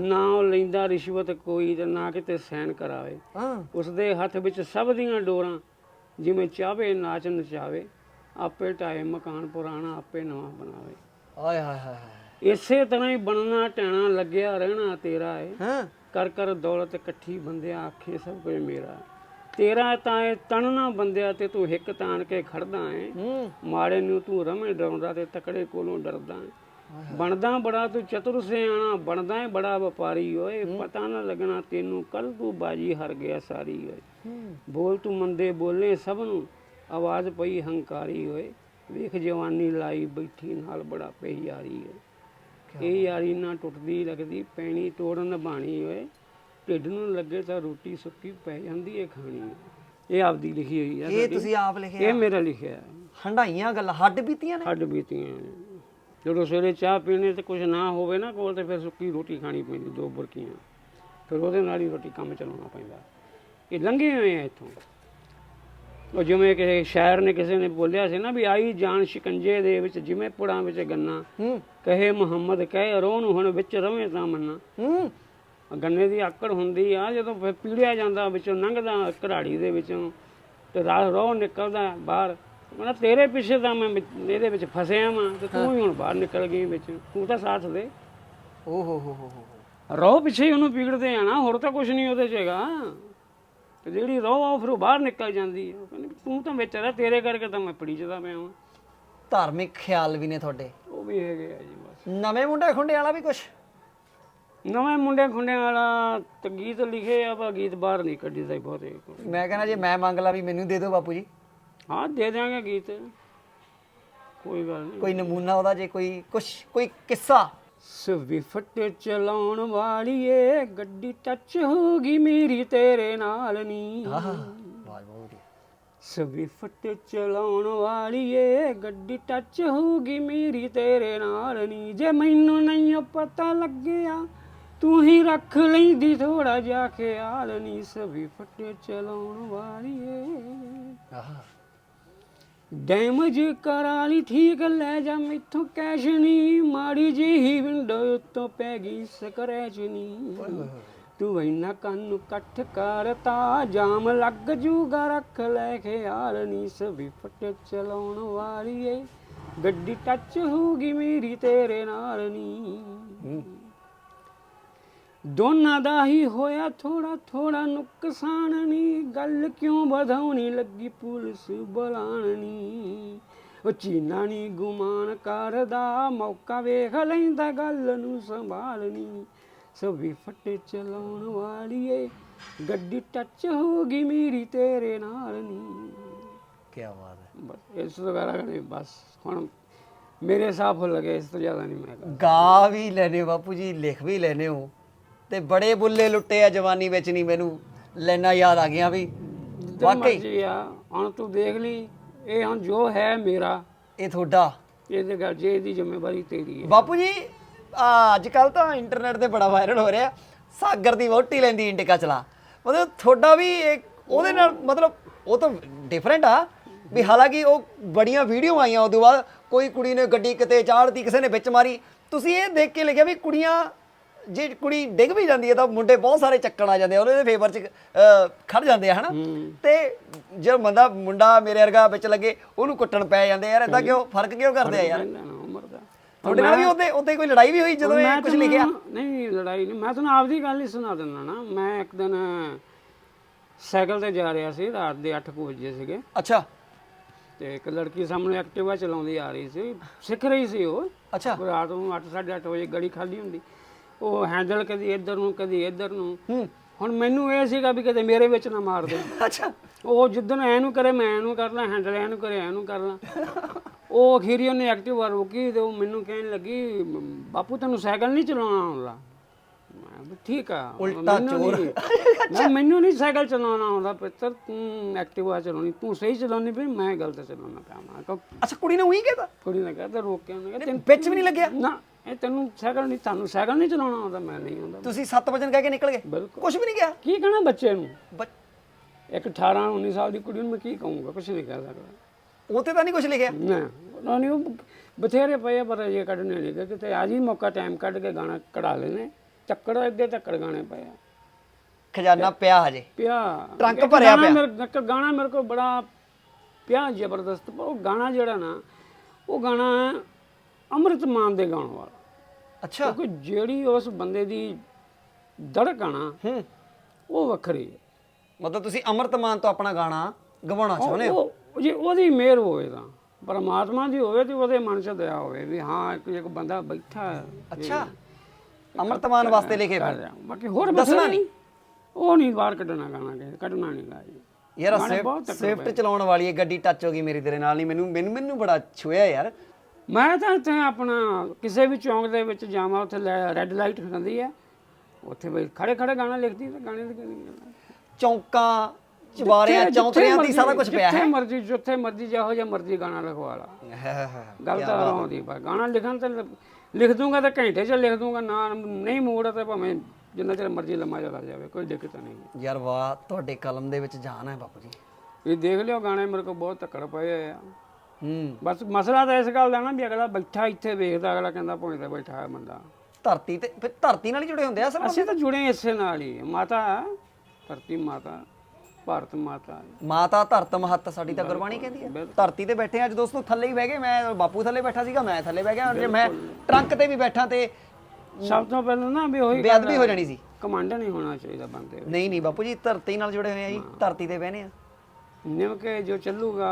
ਨਾ ਉਹ ਲੈਂਦਾ ਰਿਸ਼ਵਤ ਕੋਈ ਤੇ ਨਾ ਕਿਤੇ ਸਹਿਨ ਕਰਾਵੇ। ਹਾਂ। ਉਸ ਦੇ ਹੱਥ ਵਿੱਚ ਸਭ ਦੀਆਂ ਡੋਰਾਂ ਜਿਵੇਂ ਚਾਵੇ ਨਾਚ ਨਚਾਵੇ। ਆਪੇ ਢਾਏ ਮਕਾਨ ਪੁਰਾਣਾ ਆਪੇ ਨਵਾਂ ਬਣਾਵੇ। ਆਏ ਹਾਏ ਹਾਏ ਹਾਏ। ਇਸੇ ਤਰ੍ਹਾਂ ਹੀ ਬਣਨਾ ਟਹਿਣਾ ਲੱਗਿਆ ਰਹਿਣਾ ਤੇਰਾ ਏ। ਹਾਂ। ਕਰ ਕਰ ਦੌਲਤ ਇਕੱਠੀ ਬੰਦਿਆ ਆਖੇ ਸਭ ਕੁਝ ਮੇਰਾ। ਤੇਰਾ ਤਾਂ ਇਹ ਤਣਨਾ ਬੰਦਿਆ ਤੇ ਤੂੰ ਹਿੱਕ ਤਾਣ ਕੇ ਖੜਦਾ ਏ। ਹੂੰ। ਮਾੜੇ ਨੂੰ ਤੂੰ ਰਵੇਂ ਡਰਾਉਂਦਾ ਤੇ ਤਕੜੇ ਕੋਲੋਂ ਡਰਦਾ ਏ। ਬਣਦਾ ਬੜਾ ਤੂੰ ਚਤੁਰ ਸਿਆਣਾ ਬਣਦਾ ਏ ਬੜਾ ਵਪਾਰੀ ਓਏ। ਪਤਾ ਨਾ ਲੱਗਣਾ ਤੈਨੂੰ ਕੱਲ ਤੂੰ ਬਾਜੀ ਹਾਰ ਗਿਆ ਸਾਰੀ ਓਏ। ਬੋਲ ਤੂੰ ਮੰਦੇ ਬੋਲੇ ਸਭ ਨੂੰ। ਆਵਾਜ਼ ਪਈ ਹੰਕਾਰੀ ਓਏ ਵੇਖ ਜਵਾਨੀ ਲਾਈ ਬੈਠੀ ਨਾਲ ਬੜਾ ਪਈ ਯਾਰੀ ਓਏ ਇਹ ਯਾਰੀ ਨਾ ਟੁੱਟਦੀ ਲੱਗਦੀ ਪੈਣੀ ਤੋੜਨ ਬਾਣੀ ਓਏ ਢਿੱਡ ਨੂੰ ਲੱਗੇ ਤਾਂ ਰੋਟੀ ਸੁੱਕੀ ਪੈ ਜਾਂਦੀ ਏ ਖਾਣੀ। ਇਹ ਆਪਦੀ ਲਿਖੀ ਹੋਈ ਹੈ ਇਹ ਤੁਸੀਂ ਆਪ ਲਿਖਿਆ? ਇਹ ਮੇਰਾ ਲਿਖਿਆ। ਹੈ। ਹੰਡਾਈਆਂ ਗੱਲਾਂ ਹੱਡ ਬੀਤੀਆਂ ਨੇ? ਹੱਡ ਬੀਤੀਆਂ ਨੇ। ਜਦੋਂ ਸਵੇਰੇ ਚਾਹ ਪੀਣੇ ਤੇ ਕੁਝ ਨਾ ਹੋਵੇ ਨਾ ਕੋਲ ਤੇ ਫਿਰ ਸੁੱਕੀ ਰੋਟੀ ਖਾਣੀ ਪੈਂਦੀ ਦੋ ਬੁਰਕੀਆਂ। ਫਿਰ ਉਹਦੇ ਨਾਲ ਹੀ ਰੋਟੀ ਕੰਮ ਚਲਾਉਣਾ ਪੈਂਦਾ। ਇਹ ਲੰਘੇ ਹੋਏ ਆ ਇੱਥੋਂ। ਉਹ ਜਿਵੇਂ ਕਿ ਸ਼ਾਇਰ ਨੇ ਕਿਸੇ ਨੇ ਬੋਲਿਆ ਸੀ ਨਾ ਵੀ ਆਈ ਜਾਨ ਸ਼ਿਕੰਜੇ ਦੇ ਵਿੱਚ ਜਿਵੇਂ ਪੁੜਾਂ ਵਿੱਚ ਗੰਨਾ। ਕਹੇ ਮੁਹੰਮਦ ਕਹੇ ਰੋਹ ਨੂੰ ਹੁਣ ਵਿੱਚ ਰਵੇਂ ਤਾਂ ਮੰਨਾ। ਗੰਨੇ ਦੀ ਆਕੜ ਹੁੰਦੀ ਆ ਜਦੋਂ ਫਿਰ ਪੀੜਿਆ ਜਾਂਦਾ ਵਿੱਚੋਂ ਲੰਘਦਾ ਘਰਾੜੀ ਦੇ ਵਿੱਚੋਂ ਤੇ ਰਾਹ ਰੋਹ ਨਿਕਲਦਾ ਬਾਹਰ। ਕਹਿੰਦਾ ਤੇਰੇ ਪਿੱਛੇ ਤਾਂ ਮੈਂ ਇਹਦੇ ਵਿੱਚ ਫਸਿਆ ਵਾਂ ਤੇ ਤੂੰ ਹੀ। ਹੁਣ ਬਾਹਰ ਨਿਕਲ ਗਈ ਵਿੱਚ। ਤੂੰ ਤਾਂ ਸਾਥ ਦੇ। ਓ ਹੋ ਹੋ ਹੋ ਰੋਹ ਪਿੱਛੇ ਉਹਨੂੰ ਪੀੜਦੇ ਆ ਨਾ ਹੋਰ ਤਾਂ ਕੁਝ ਨਹੀਂ ਉਹਦੇ ਚ ਹੈਗਾ। ਤੇ ਜਿਹੜੀ ਰੋਹ ਆ ਉਹ ਫਿਰ ਉਹ ਬਾਹਰ ਨਿਕਲ ਜਾਂਦੀ ਹੈ ਉਹ ਕਹਿੰਦੀ ਤੂੰ ਤਾਂ ਵਿੱਚ ਰਹਿ ਤੇਰੇ ਕਰਕੇ ਤਾਂ ਮੈਂ ਪੜੀ ਜਦਾ ਪਿਆ ਵਾਂ ਧਾਰਮਿਕ ਖਿਆਲ ਵੀ ਨੇ ਤੁਹਾਡੇ? ਉਹ ਵੀ ਹੈਗੇ ਆ ਜੀ ਬਸ। ਨਵੇਂ ਮੁੰਡੇ ਖੁੰਡੇ ਵਾਲਾ ਵੀ ਕੁਛ? ਨਵੇਂ ਮੁੰਡੇ ਖੁੰਡਿਆਂ ਵਾਲਾ ਤੇ ਗੀਤ ਲਿਖੇ ਆ ਪਰ ਗੀਤ ਬਾਹਰ ਨਹੀਂ ਕੱਢੀਦਾ ਬਹੁਤੇ। ਮੈਂ ਕਹਿੰਦਾ ਜੇ ਮੈਂ ਮੰਗ ਲਾ ਵੀ ਮੈਨੂੰ ਦੇ ਦਿਓ ਬਾਪੂ ਜੀ। ਹਾਂ ਦੇ ਦਿਆਂਗੇ ਗੀਤ। ਕੋਈ ਗੱਲ ਨਹੀਂ ਕੋਈ ਨਮੂਨਾ ਉਹਦਾ ਜੇ ਕੋਈ ਕੁਛ ਕੋਈ ਕਿੱਸਾ ਸਵਿਫਟ ਚਲਾਉਣ ਵਾਲੀਏ ਗੱਡੀ ਟੱਚ ਹੋ ਗਈ ਮੇਰੀ ਤੇਰੇ ਨਾਲ ਨੀ। ਆਹ ਵਾਹ ਬਹੁਤ ਸਵਿਫਟ ਚਲਾਉਣ ਵਾਲੀਏ ਗੱਡੀ ਟੱਚ ਹੋ ਗਈ ਮੇਰੀ ਤੇਰੇ ਨਾਲ ਨੀ। ਜੇ ਮੈਨੂੰ ਨਹੀਂ ਪਤਾ ਲੱਗਿਆ ਤੂੰ ਹੀ ਰੱਖ ਲੈਂਦੀ ਥੋੜਾ ਜਿਹਾ ਖਿਆਲ ਨੀ। ਸਵਿਫਟ ਚਲਾਉਣ ਵਾਲੀਏ। ਆਹ। ਡੈਮੇਜ ਕਰਾ ਲਈ ਠੀਕ ਲੈ ਜਾ ਮੈਥੋਂ ਕੈਸ਼ ਨਹੀਂ ਮਾੜੀ ਜਿਹੀ ਵਿੰਡੋ ਉੱਤੋਂ ਪੈ ਗਈ ਸਕਰੈਚ ਨਹੀਂ। ਤੂੰ ਇੰਨਾ ਕੰਨ ਕੱਠ ਕਰਤਾ ਜਾਮ ਲੱਗ ਜੂਗਾ ਰੱਖ ਲੈ ਖਿਆਲ ਨਹੀਂ ਸਭੀ ਫਟ ਚਲਾਉਣ ਵਾਲੀਏ। ਗੱਡੀ ਟੱਚ ਹੋਊਗੀ ਮੇਰੀ ਤੇਰੇ ਨਾਲ ਨਹੀਂ ਹੂੰ। ਦੋਨਾਂ ਦਾ ਹੀ ਹੋਇਆ ਥੋੜਾ ਥੋੜਾ ਨੁਕਸਾਨ ਨੀ। ਗੱਲ ਕਿਉਂ ਵਧਾਉਣੀ ਲੱਗੀ ਪੁਲਿਸ ਬੁਲਾਣੀ ਉਹ ਚੀਨਾ ਨੀ ਗੁਮਾਨ ਕਰਦਾ ਮੌਕਾ ਵੇਖ ਲੈਂਦਾ ਗੱਲ ਨੂੰ ਸੰਭਾਲਣੀ। ਸਭੀ ਫੱਟੇ ਚਲਾਉਣ ਵਾਲੀਏ ਗੱਡੀ ਟੱਚ ਹੋ ਗਈ ਮੇਰੀ ਤੇਰੇ ਨਾਲ ਨਹੀਂ ਕੀ ਬਾਤ ਹੈ। ਬਸ ਇਸ ਤੋਂ ਵਗੈਰਾ ਨਹੀਂ ਬਸ ਹੁਣ ਮੇਰੇ ਸਾਹ ਫੁੱਲ ਗਏ ਇਸ ਤੋਂ ਜ਼ਿਆਦਾ ਨਹੀਂ ਮੈਂ ਗਾ ਵੀ ਲੈਨੇ ਬਾਪੂ ਜੀ ਲਿਖ ਵੀ ਲੈਨੇ ਹੋ। ਤੇ ਬੜੇ ਬੁੱਲੇ ਲੁੱਟੇ ਆ ਜਵਾਨੀ ਵਿੱਚ ਨਹੀਂ ਮੈਨੂੰ ਲੈਣਾ ਯਾਦ ਆ ਗਿਆ ਵੀ। ਵਾਕਈ। ਵਾਕਈ ਆ ਹੁਣ ਤੂੰ ਦੇਖ ਲਈ ਇਹ ਹੁਣ ਜੋ ਹੈ ਮੇਰਾ ਇਹ ਤੁਹਾਡਾ। ਇਹਦੇ ਗੱਲ ਜੇ ਇਹਦੀ ਜ਼ਿੰਮੇਵਾਰੀ ਤੇਰੀ ਹੈ। ਬਾਪੂ ਜੀ ਅੱਜ ਕੱਲ ਤਾਂ ਇੰਟਰਨੈਟ ਤੇ ਬੜਾ ਵਾਇਰਲ ਹੋ ਰਿਹਾ। ਸਾਗਰ ਦੀ ਵੋਟੀ ਲੈਂਦੀ ਇੰਡਿਕਾ ਚਲਾ। ਮਤਲਬ ਤੁਹਾਡਾ ਵੀ ਇੱਕ ਉਹਦੇ ਨਾਲ ਮਤਲਬ ਉਹ ਤਾਂ ਡਿਫਰੈਂਟ ਆ। ਵੀ ਹਾਲਾਂਕਿ ਉਹ ਬੜੀਆਂ ਵੀਡੀਓ ਆਈਆਂ ਉਦੋਂ ਬਾਅਦ ਕੋਈ ਕੁੜੀ ਨੇ ਗੱਡੀ ਕਿਤੇ ਚਾੜਦੀ ਕਿਸੇ ਨੇ ਵਿੱਚ ਮਾਰੀ। ਤੁਸੀਂ ਇਹ ਦੇਖ ਕੇ ਲਿਖਿਆ ਵੀ ਕੁੜੀਆਂ ਜੇ ਕੁੜੀ ਡਿੱਗ ਵੀ ਜਾਂਦੀ ਹੈ ਤਾਂ ਮੁੰਡੇ ਬਹੁਤ ਸਾਰੇ ਚੱਕਣ ਆ ਜਾਂਦੇ ਆ ਉਹਦੇ ਫੇਵਰ 'ਚ ਅਹ, ਖੜ ਜਾਂਦੇ ਆ ਹਨਾ? ਤੇ ਜੇ ਬੰਦਾ ਮੁੰਡਾ ਮੇਰੇ ਵਰਗਾ ਵਿੱਚ ਲੱਗੇ ਉਹਨੂੰ ਕੁੱਟਣ ਪੈ ਜਾਂਦੇ ਆ ਯਾਰ ਇਦਾਂ ਕਿਉਂ? ਫ਼ਰਕ ਕਿਉਂ ਕਰਦੇ ਆ ਯਾਰ? ਉਮਰ ਦਾ। ਤੁਹਾਡੇ ਨਾਲ ਵੀ ਉਹਦੇ ਉੱਤੇ ਕੋਈ ਲੜਾਈ ਵੀ ਹੋਈ ਜਦੋਂ ਇਹ ਮੈਂ ਕੁਝ ਤੁਹਾਨੂੰ- ਲਿਖਿਆ? ਨਹੀਂ ਲੜਾਈ ਨਹੀਂ। ਮੈਂ ਤੁਹਾਨੂੰ ਆਪਦੀ ਗੱਲ ਹੀ ਸੁਣਾ ਦਿੰਦਾ ਨਾ। ਮੈਂ ਇੱਕ ਦਿਨ ਸਾਈਕਲ ਤੇ ਜਾ ਰਿਹਾ ਸੀ ਰਾਤ ਦੇ 8 ਵਜੇ ਸੀਗੇ। ਅੱਛਾ। ਤੇ ਇੱਕ ਲੜਕੀ ਸਾਹਮਣੇ ਐਕਟਿਵਾ ਚਲਾਉਂਦੀ ਆ ਰਹੀ ਸੀ। ਸਿੱਖ ਰਹੀ ਸੀ ਉਹ। ਅੱਛਾ। ਰਾਤ ਨੂੰ 8:30 ਵਜੇ ਗੜੀ ਖਾਲੀ ਹੁੰਦੀ। ਉਹ ਹੈਂਡਲ ਕਦੀ ਇੱਧਰ ਨੂੰ ਕਦੀ ਇੱਧਰ ਨੂੰ। ਹੂੰ। ਹੁਣ ਮੈਨੂੰ ਇਹ ਸੀਗਾ ਵੀ ਕਿਤੇ ਮੇਰੇ ਵਿੱਚ ਨਾ ਮਾਰ ਦੇ ਅੱਛਾ। ਉਹ ਜਿੱਦਣ ਐਨੂੰ ਕਰੇ ਮੈਂ ਐਨੂੰ ਕਰ ਲਾਂ ਹੈਂਡਲ ਐਨੂੰ ਕਰੇ ਐਨੂੰ ਕਰ ਲਾਂ ਉਹ ਅਖੀਰੀ ਉਹਨੇ ਐਕਟਿਵਾ ਰੋਕੀ ਤੇ ਉਹ ਮੈਨੂੰ ਕਹਿਣ ਲੱਗੀ ਬਾਪੂ ਤੈਨੂੰ ਸਾਈਕਲ ਨਹੀਂ ਚਲਾਉਣਾ ਆਉਂਦਾ? ਠੀਕ ਆ। ਉਲਟਾ ਮੈਨੂੰ ਚੋਰ। ਨਹੀਂ- ਮੈਨੂੰ ਨਹੀਂ ਸਾਈਕਲ ਚਲਾਉਣਾ ਆਉਂਦਾ ਪੁੱਤਰ। ਤੂੰ ਐਕਟਿਵਾ ਚਲਾਉਣੀ। ਤੂੰ ਸਹੀ ਚਲਾਉਣੀ ਵੀ ਮੈਂ ਗਲਤ ਚਲਾਉਣਾ ਪਿਆ ਮੈਂ ਕਿਹਾ ਅੱਛਾ ਕੁੜੀ ਨੇ ਉਹੀ ਕਹਿਤਾ ਕੁੜੀ ਨੇ ਕਹਿੰਦਾ ਰੋਕ ਕੇ ਉਹਨੇ ਕਹਿੰਦਾ ਵਿੱਚ ਵੀ ਨਹੀਂ ਲੱਗਿਆ? ਨਾ ਇਹ ਤੈਨੂੰ ਸਾਈਕਲ ਨਹੀਂ ਤੁਹਾਨੂੰ ਸਾਈਕਲ ਨਹੀਂ ਚਲਾਉਣਾ ਆਉਂਦਾ ਮੈਂ ਨਹੀਂ ਆਉਂਦਾ। ਤੁਸੀਂ ਸੱਤ ਵਜਨ ਕਹਿ ਕੇ ਨਿਕਲ ਗਏ? ਬਿਲਕੁਲ। ਕੁਝ ਵੀ ਨਹੀਂ ਕਿਹਾ? ਕੀ ਕਹਿਣਾ ਬੱਚੇ ਨੂੰ? ਇੱਕ 18 19 ਸਾਲ ਦੀ ਕੁੜੀ ਨੂੰ ਮੈਂ ਕੀ ਕਹੂੰਗਾ? ਕੁਝ ਨਹੀਂ ਕਹਿ ਸਕਦਾ। ਉਹ ਤੇ ਤਾਂ ਨਹੀਂ ਕੁਝ ਲਿਖਿਆ। ਨਾ ਉਹਨਾਂ ਨੇ ਉਹ ਬਥੇਰੇ ਪਏ ਆ, ਪਰ ਇਹ ਕੱਢਣੇ ਨਹੀਂ ਕਿਤੇ ਅੱਜ ਹੀ ਮੌਕਾ ਟਾਈਮ ਕੱਢ ਕੇ ਗਾਣਾ ਕਢਾ ਲੈਨੇ ਚੱਕੜ ਅੱਗੇ ਚੱਕੜ ਗਾਣੇ ਪਏ ਆ। ਖਜ਼ਾਨਾ ਪਿਆ ਹਜੇ। ਪਿਆ। ਟਰੰਕ ਇੱਕ ਭਰਿਆ ਗਾਣਾ ਪਿਆ। ਮੇਰੇ- ਇੱਕ ਗਾਣਾ ਮੇਰੇ ਕੋਲ ਬੜਾ ਪਿਆ ਜ਼ਬਰਦਸਤ। ਪਰ ਉਹ ਗਾਣਾ ਜਿਹੜਾ ਨਾ ਉਹ ਗਾਣਾ ਹੈ ਅੰਮ੍ਰਿਤ ਮਾਨ ਦੇ ਗਾਉਣ ਵਾਲਾ। ਅੱਛਾ। ਕਿਉਂਕਿ ਜਿਹੜੀ ਉਸ ਬੰਦੇ ਦੀ ਧੜਕ ਆ ਨਾ ਹੂੰ। ਉਹ ਵੱਖਰੀ ਹੈ। ਮਤਲਬ ਤੁਸੀਂ ਅਮਰਤਮਾਨ ਤੋਂ ਆਪਣਾ ਗਾਣਾ ਗਵਾਉਣਾ ਚਾਹੁੰਦੇ ਹੋ? ਉਹ ਜੇ ਉਹਦੀ ਮਿਹਰ ਹੋਵੇ ਤਾਂ ਪਰਮਾਤਮਾ ਦੀ ਹੋਵੇ ਤੇ ਉਹਦੇ ਮਨ 'ਚ ਦਇਆ ਹੋਵੇ ਵੀ ਹਾਂ ਇੱਕ ਇੱਕ ਬੰਦਾ ਬੈਠਾ ਹੈ। ਅੱਛਾ। ਅਮਰਤਮਾਨ ਵਾਸਤੇ ਲਿਖੇ ਕਰ ਫਿਰ। ਰਿਹਾ ਬਾਕੀ ਹੋਰ ਦੱਸਣਾ ਨਹੀਂ। ਉਹ ਨਹੀਂ ਬਾਹਰ ਕੱਢਣਾ ਗਾਣਾ ਕਿਸੇ ਕੱਢਣਾ ਨਹੀਂ ਗਾ ਜੀ ਯਾਰ ਗਾਣੇ ਬਹੁਤ ਤਕੜੇ ਸਵਿਫਟ ਚਲਾਉਣ ਵਾਲੀ ਇਹ ਗੱਡੀ ਟੱਚ ਹੋ ਗਈ ਮੇਰੀ ਤੇਰੇ ਨਾਲ ਨਹੀਂ। ਮੈਨੂੰ ਮੈਨੂੰ ਮੈਨੂੰ ਬੜਾ ਛੁਇਆ ਯਾਰ। ਮੈਂ ਤਾਂ ਇੱਥੇ ਆਪਣਾ ਕਿਸੇ ਵੀ ਚੌਂਕ ਦੇ ਵਿੱਚ ਜਾਵਾਂ ਉੱਥੇ ਰੈੱਡ ਲਾਈਟ ਹੁੰਦੀ ਹੈ। ਉੱਥੇ ਬਈ ਖੜੇ ਖੜੇ ਗਾਣਾ ਲਿਖਦੀ ਤੇ ਗਾਣੇ ਦੀ। ਚੌਂਕਾਂ ਚਵਾਰਿਆਂ ਜਿੱਥੇ ਚੌਂਤਰਿਆਂ ਦੀ ਮਰਜ਼ੀ- ਸਾਰਾ ਕੁਝ ਪਿਆ ਹੈ। ਜਿੱਥੇ ਮਰਜ਼ੀ ਜਿੱਥੇ ਮਰਜ਼ੀ ਜਿਹੋ ਜਿਹਾ ਮਰਜ਼ੀ ਗਾਣਾ ਲਿਖਵਾ ਲਾ। ਗੱਲ ਤਾਂ ਆਉਂਦੀ ਪਰ ਗਾਣਾ ਲਿਖਣ ਤੇ ਲ- ਲਿਖ ਦੂੰਗਾ ਤਾਂ ਘੰਟੇ 'ਚ ਲਿਖ ਦੂੰਗਾ ਨਾ ਨਹੀਂ ਮੂਡ ਆ ਤਾਂ ਭਾਵੇਂ ਜਿੰਨਾ ਚਿਰ ਮਰਜ਼ੀ ਲੰਮਾ ਚਲਾ ਜਾਵੇ ਕੋਈ ਦਿੱਕਤ ਨਹੀਂ। ਯਾਰ ਵਾਹ ਤੁਹਾਡੇ ਕਲਮ ਦੇ ਵਿੱਚ ਜਾਨ ਹੈ ਬਾਪੂ ਜੀ। ਇਹ ਦੇਖ ਲਿਓ ਗਾਣੇ ਮੇਰੇ ਕੋਲ ਬਹੁਤ ਤੱਕੜ ਪਏ ਆ। ਹੂੰ। ਬਸ ਮਸਲਾ ਤਾਂ ਇਸ ਗੱਲ ਦਾ ਨਾ ਵੀ ਅਗਲਾ ਬੈਠਾ ਇੱਥੇ ਵੇਖਦਾ ਅਗਲਾ ਕਹਿੰਦਾ ਭੋਏ ਤੇ ਬੈਠਾ ਹੈ ਬੰਦਾ। ਧਰਤੀ ਤੇ ਫਿਰ ਧਰਤੀ ਨਾਲ ਹੀ ਜੁੜੇ ਹੁੰਦੇ ਆ ਸਰ ਅਸੀਂ ਤਾਂ ਜੁੜੇ ਇਸੇ ਨਾਲ ਹੀ ਮਾਤਾ ਧਰਤੀ ਮਾਤਾ। ਭਾਰਤ ਮਾਤਾ। ਮਾਤਾ ਧਰਤ ਮਹੱਤ ਸਾਡੀ ਤਾਂ ਗੁਰਬਾਣੀ ਕਹਿੰਦੀ ਹੈ। ਧਰਤੀ ਤੇ ਬੈਠੇ ਆ ਅੱਜ ਦੋਸਤੋ ਥੱਲੇ ਹੀ ਬਹਿ ਗਏ ਮੈਂ ਬਾਪੂ ਥੱਲੇ ਬੈਠਾ ਸੀਗਾ ਮੈਂ ਥੱਲੇ ਬਹਿ ਗਿਆ ਜੇ ਮੈਂ ਟਰੰਕ ਤੇ ਵੀ ਬੈਠਾ ਤੇ ਸਭ ਤੋਂ ਪਹਿਲਾਂ ਨਾ ਵੀ ਉਹੀ ਬੇਅਦਬੀ ਹੋ ਜਾਣੀ ਸੀ। ਕਮਾਂਡ ਨਹੀਂ ਹੋਣਾ ਚਾਹੀਦਾ ਬੰਦੇ ਨਹੀਂ ਨਹੀਂ ਬਾਪੂ ਜੀ ਧਰਤੀ ਨਾਲ ਜੁੜੇ ਹੋਏ ਆ ਜੀ ਧਰਤੀ ਤੇ ਬਹਿਨੇ ਆ। ਨਿਮ ਕੇ ਜੋ ਚੱਲੂਗਾ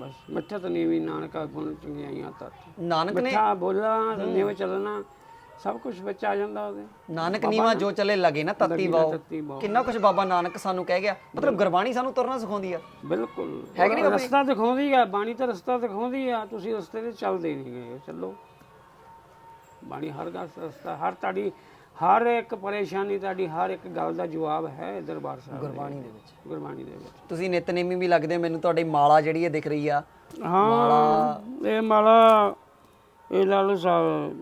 ਬਸ ਮਿੱਠਾ ਤਾਂ ਨਹੀਂ ਵੀ ਨਾਨਕਾ ਗੁਣ ਚੰਗਿਆਈਆਂ ਤਤ। ਨਾਨਕ ਨੇ ਮਿੱਠਾ ਬੋਲਣਾ ਨਿਮ ਚੱਲਣਾ ਸਭ ਕੁਝ ਵਿੱਚ ਆ ਜਾਂਦਾ ਉਹਦੇ। ਨਾਨਕ ਨੀਵਾ ਜੋ ਚੱਲੇ ਲੱਗੇ ਨਾ ਤੱਤੀ ਬਾਓ। ਕਿੰਨਾ ਕੁਝ ਬਾਬਾ ਨਾਨਕ ਸਾਨੂੰ ਕਹਿ ਗਿਆ। ਮਤਲਬ ਗੁਰਬਾਣੀ ਸਾਨੂੰ ਤੁਰਨਾ ਸਿਖਾਉਂਦੀ ਆ। ਬਿਲਕੁਲ। ਹੈ ਕਿ ਨਹੀਂ ਬਾਬਾ? ਜੀ? ਰਸਤਾ ਦਿਖਾਉਂਦੀ ਆ ਬਾਣੀ ਤਾਂ ਰਸਤਾ ਦਿਖਾਉਂਦੀ ਆ ਤੁਸੀਂ ਰਸਤੇ ਤੇ ਚੱਲਦੇ ਨਹੀਂ ਗਏ ਚੱਲੋ। ਬਾਣੀ ਹਰ ਗੱਲ ਰਸਤਾ ਹਰ ਤੁਹਾਡੀ ਹਰ ਇੱਕ ਪਰੇਸ਼ਾਨੀ ਤੁਹਾਡੀ ਹਰ ਇੱਕ ਗੱਲ ਦਾ ਜਵਾਬ ਹੈ ਦਰਬਾਰ ਸਾਹਿਬ ਦੇ ਗੁਰਬਾਣੀ ਦੇ ਵਿੱਚ। ਗੁਰਬਾਣੀ ਦੇ ਵਿੱਚ। ਤੁਸੀਂ ਨਿਤਨੇਮੀ ਵੀ ਲੱਗਦੇ ਹੋ ਮੈਨੂੰ ਤੁਹਾਡੀ ਮਾਲਾ ਜਿਹੜੀ ਇਹ ਦਿਖ ਰਹੀ ਆ। ਹਾਂ ਇਹ ਮਾਲਾ ਇਹ ਲਾਲੂ ਸਾਹਿਬ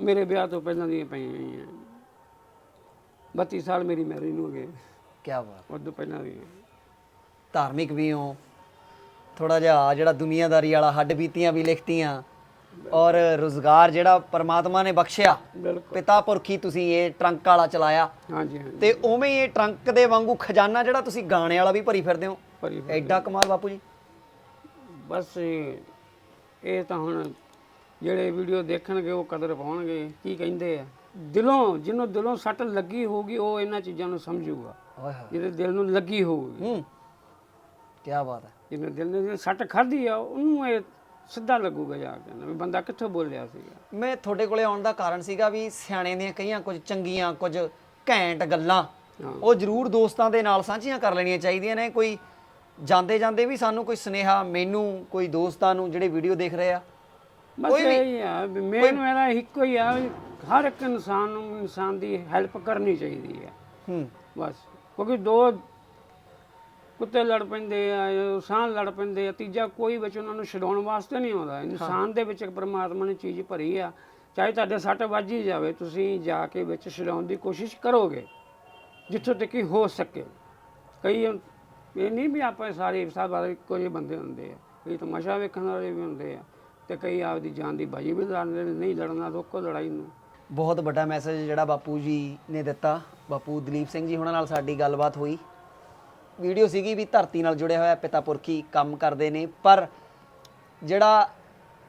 ਮੇਰੇ ਵਿਆਹ ਤੋਂ ਪਹਿਲਾਂ ਦੀਆਂ ਪਈਆਂ ਹੋਈਆਂ 32 ਸਾਲ ਮੇਰੀ ਮੈਰਿਜ ਨੂੰ ਹੋ ਗਏ ਕੀ ਬਾਤ। ਉਦੋਂ ਪਹਿਲਾਂ ਦੀ ਧਾਰਮਿਕ ਵੀ ਹੋ। ਥੋੜਾ ਜਿਹਾ ਆਹ ਜਿਹੜਾ ਦੁਨੀਆਦਾਰੀ ਵਾਲਾ ਹੱਡ ਬੀਤੀਆਂ ਵੀ ਲਿਖਤੀਆਂ। ਔਰ ਰੋਜ਼ਗਾਰ ਜਿਹੜਾ ਪਰਮਾਤਮਾ ਨੇ ਬਖਸ਼ਿਆ। ਬਿਲਕੁਲ। ਪਿਤਾ ਪੁਰਖੀ ਤੁਸੀਂ ਇਹ ਟਰੰਕ ਵਾਲਾ ਚਲਾਇਆ। ਹਾਂਜੀ ਹਾਂਜੀ। ਤੇ ਉਵੇਂ ਹੀ ਇਹ ਟਰੰਕ ਦੇ ਵਾਂਗੂ ਖਜ਼ਾਨਾ ਜਿਹੜਾ ਤੁਸੀਂ ਗਾਣੇ ਵਾਲਾ ਵੀ ਭਰੀ ਫਿਰਦੇ ਹੋ। ਭਰੀ ਐਡਾ ਕਮਾਲ ਬਾਪੂ ਜੀ। ਬਸ ਇਹ ਇਹ ਤਾਂ ਹੁਣ ਜਿਹੜੇ ਵੀਡੀਓ ਦੇਖਣਗੇ ਉਹ ਕਦਰ ਪਾਉਣਗੇ। ਕੀ ਕਹਿੰਦੇ ਆ? ਦਿਲੋਂ ਜਿਹਨੂੰ ਦਿਲੋਂ ਸੱਟ ਲੱਗੀ ਹੋਊਗੀ ਉਹ ਇਹਨਾਂ ਚੀਜ਼ਾਂ ਨੂੰ ਸਮਝੂਗਾ। ਓਏ ਹੋਏ। ਜਿਹਦੇ ਦਿਲ ਨੂੰ ਲੱਗੀ ਹੋਊਗੀ। ਹੂੰ। ਕੀ ਬਾਤ ਹੈ। ਜਿਹਨੇ ਦਿਲ ਨੇ ਸੱਟ ਖਾਧੀ ਆ ਉਹਨੂੰ ਇਹ ਸਿੱਧਾ ਲੱਗੂਗਾ ਜਾ ਕੇ ਨਾ ਵੀ ਬੰਦਾ ਕਿੱਥੋਂ ਬੋਲਿਆ ਸੀਗਾ। ਮੈਂ ਤੁਹਾਡੇ ਕੋਲੇ ਆਉਣ ਦਾ ਕਾਰਨ ਸੀਗਾ ਵੀ ਸਿਆਣੇ ਦੀਆਂ ਕਈਆਂ ਕੁਝ ਚੰਗੀਆਂ ਕੁਝ ਘੈਂਟ ਗੱਲਾਂ ਹਾਂ। ਉਹ ਜ਼ਰੂਰ ਦੋਸਤਾਂ ਦੇ ਨਾਲ ਸਾਂਝੀਆਂ ਕਰ ਲੈਣੀਆਂ ਚਾਹੀਦੀਆਂ ਨੇ। ਕੋਈ ਜਾਂਦੇ ਜਾਂਦੇ ਵੀ ਸਾਨੂੰ ਕੋਈ ਸੁਨੇਹਾ ਮੈਨੂੰ ਕੋਈ ਦੋਸਤਾਂ ਨੂੰ ਜਿਹੜੇ ਵੀਡੀਓ ਦੇਖ ਰਹੇ ਆ ਬਸ ਇਹ ਆ ਮੇਨ ਮੇਰਾ ਇੱਕੋ ਹੀ ਆ ਵੀ ਹਰ ਇੱਕ ਇਨਸਾਨ ਨੂੰ ਇਨਸਾਨ ਦੀ ਹੈਲਪ ਕਰਨੀ ਚਾਹੀਦੀ ਹੈ ਹੂੰ। ਬਸ ਕਿਉਂਕਿ ਦੋ ਕੁੱਤੇ ਲੜ ਪੈਂਦੇ ਆ ਇਨਸਾਨ ਲੜ ਪੈਂਦੇ ਆ ਤੀਜਾ ਕੋਈ ਵਿੱਚ ਉਹਨਾਂ ਨੂੰ ਛਡਾਉਣ ਵਾਸਤੇ ਨਹੀਂ ਆਉਂਦਾ। ਇਨਸਾਨ ਦੇ ਵਿੱਚ ਇੱਕ ਪ੍ਰਮਾਤਮਾ ਨੇ ਚੀਜ਼ ਭਰੀ ਆ ਚਾਹੇ ਤੁਹਾਡੇ ਸੱਟ ਵੱਜ ਹੀ ਜਾਵੇ ਤੁਸੀਂ ਜਾ ਕੇ ਵਿੱਚ ਛਡਾਉਣ ਦੀ ਕੋਸ਼ਿਸ਼ ਕਰੋਗੇ ਜਿੱਥੋਂ ਤੱਕ ਹੀ ਹੋ ਸਕੇ। ਕਈ ਇਹ ਨਹੀਂ ਵੀ ਆਪਾਂ ਸਾਰੇ ਸਭ ਜਿਹੇ ਬੰਦੇ ਹੁੰਦੇ ਆ। ਕਈ ਤਮਾਸ਼ਾ ਵੇਖਣ ਵਾਲੇ ਵੀ ਹੁੰਦੇ ਆ। ਤੇ ਕਈ ਆਪਦੀ ਜਾਨ ਦੀ ਬਾਜੀ ਵੀ ਲੜਦੇ ਨੇ, ਨਹੀਂ ਲੜਨਾ ਰੋਕੋ ਲੜਾਈ ਨੂੰ। ਬਹੁਤ ਵੱਡਾ ਮੈਸੇਜ ਜਿਹੜਾ ਬਾਪੂ ਜੀ ਨੇ ਦਿੱਤਾ। ਬਾਪੂ ਦਲੀਪ ਸਿੰਘ ਜੀ ਉਹਨਾਂ ਨਾਲ ਸਾਡੀ ਗੱਲਬਾਤ ਹੋਈ। ਵੀਡੀਓ ਸੀਗੀ ਵੀ ਧਰਤੀ ਨਾਲ ਜੁੜਿਆ ਹੋਇਆ ਪਿਤਾ ਪੁਰਖੀ ਕੰਮ ਕਰਦੇ ਨੇ ਪਰ ਜਿਹੜਾ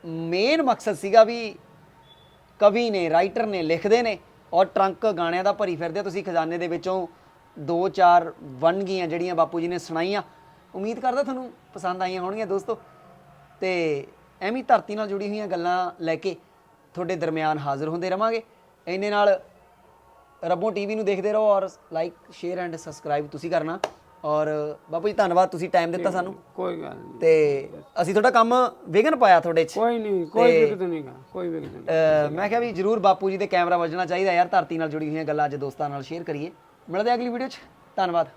ਮੇਨ ਮਕਸਦ ਸੀਗਾ ਵੀ ਕਵੀ ਨੇ ਰਾਈਟਰ ਨੇ ਲਿਖਦੇ ਨੇ ਔਰ ਟਰੰਕ ਗਾਣਿਆਂ ਦਾ ਭਰੀ ਫਿਰਦੇ ਤੁਸੀਂ ਖਜ਼ਾਨੇ ਦੇ ਵਿੱਚੋਂ ਦੋ ਚਾਰ ਵੰਨਗੀਆਂ ਜਿਹੜੀਆਂ ਬਾਪੂ ਜੀ ਨੇ ਸੁਣਾਈਆਂ। ਉਮੀਦ ਕਰਦਾ ਤੁਹਾਨੂੰ ਪਸੰਦ ਆਈਆਂ ਹੋਣਗੀਆਂ ਦੋਸਤੋ। ਤੇ ਐਵੇਂ ਧਰਤੀ ਨਾਲ ਜੁੜੀ ਹੋਈਆਂ ਗੱਲਾਂ ਲੈ ਕੇ ਤੁਹਾਡੇ ਦਰਮਿਆਨ ਹਾਜ਼ਰ ਹੁੰਦੇ ਰਵਾਂਗੇ। ਇੰਨੇ ਨਾਲ ਰੱਬੋ ਟੀਵੀ ਨੂੰ ਦੇਖਦੇ ਰਹੋ ਔਰ ਲਾਈਕ ਸ਼ੇਅਰ ਐਂਡ ਸਬਸਕ੍ਰਾਈਬ ਤੁਸੀਂ ਕਰਨਾ। ਔਰ ਬਾਪੂ ਜੀ ਧੰਨਵਾਦ ਤੁਸੀਂ ਟਾਈਮ ਦਿੱਤਾ ਸਾਨੂੰ। ਕੋਈ ਗੱਲ ਨਹੀਂ। ਤੇ ਅਸੀਂ ਤੁਹਾਡਾ ਕੰਮ ਵਿਗਨ ਪਾਇਆ ਤੁਹਾਡੇ 'ਚ। ਕੋਈ ਨਹੀਂ ਕੋਈ ਵਿਕਤ ਨਹੀਂਗਾ ਕੋਈ ਵਿਕਤ ਨਹੀਂ। ਅਹ ਮੈਂ ਕਿਹਾ ਵੀ ਜਰੂਰ ਬਾਪੂ ਜੀ ਦੇ ਕੈਮਰਾ ਵੱਜਣਾ ਚਾਹੀਦਾ ਯਾਰ ਧਰਤੀ ਨਾਲ ਜੁੜੀ ਹੋਈਆਂ ਗੱਲਾਂ ਅੱਜ ਦੋਸਤਾਂ ਨਾਲ ਸ਼ੇਅਰ ਕਰੀਏ। ਮਿਲਦੇ ਅਗਲੀ ਵੀਡੀਓ 'ਚ। ਧੰਨਵਾਦ।